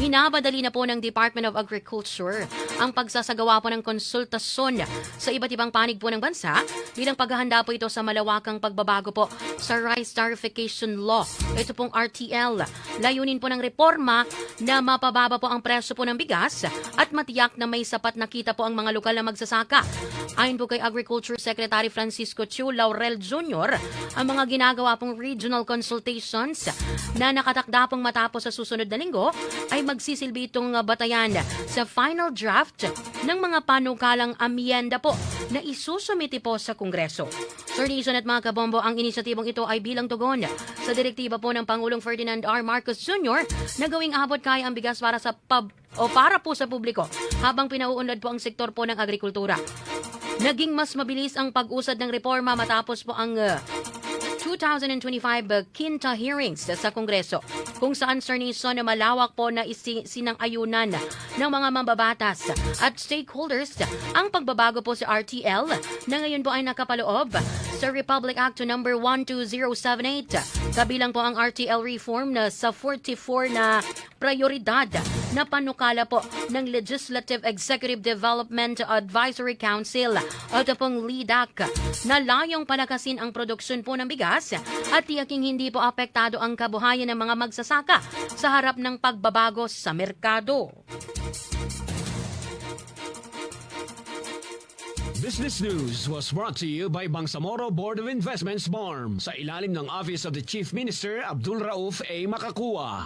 Minabadali na po ng Department of Agriculture ang pagsasagawa po ng konsultasyon sa iba't ibang panig po ng bansa bilang paghahanda po ito sa malawakang pagbabago po sa Rice Tarification Law. Ito pong RTL. Layunin po ng reforma na mapababa po ang presyo po ng bigas at matiyak na may sapat na kita po ang mga lokal na magsasaka. Ayon po kay Agriculture Secretary Francisco Chu Laurel Jr., ang mga ginagawa pong regional consultations na nakatakda pong matapos sa susunod na linggo ay magsisilbi itong uh, batayan sa final draft ng mga panukalang amyenda po na isusumiti po sa Kongreso. Sir Nation at mga kabombo, ang inisyatibong ito ay bilang tugon sa direktiba po ng Pangulong Ferdinand R. Marcos Jr. na gawing abot kaya ang bigas para sa pub o para po sa publiko habang pinauunlad po ang sektor po ng agrikultura. Naging mas mabilis ang pag-usad ng reforma matapos po ang uh, 2025 uh, Quinta hearings sa Kongreso kung saan Sir Nison na malawak po na sinang-ayunan ng mga mambabatas at stakeholders ang pagbabago po sa RTL na ngayon po ay nakapaloob sa Republic Act No. 12078 kabilang po ang RTL reform na sa 44 na prioridad na panukala po ng Legislative Executive Development Advisory Council ito pong LEDAC na layong palakasin ang produksyon po ng bigas at tiyaking hindi po apektado ang kabuhayan ng mga magsasaka sa harap ng pagbabago sa merkado. Business News was brought to you by Bangsamoro Board of Investments BARM sa ilalim ng Office of the Chief Minister Abdul Rauf A. Makakua.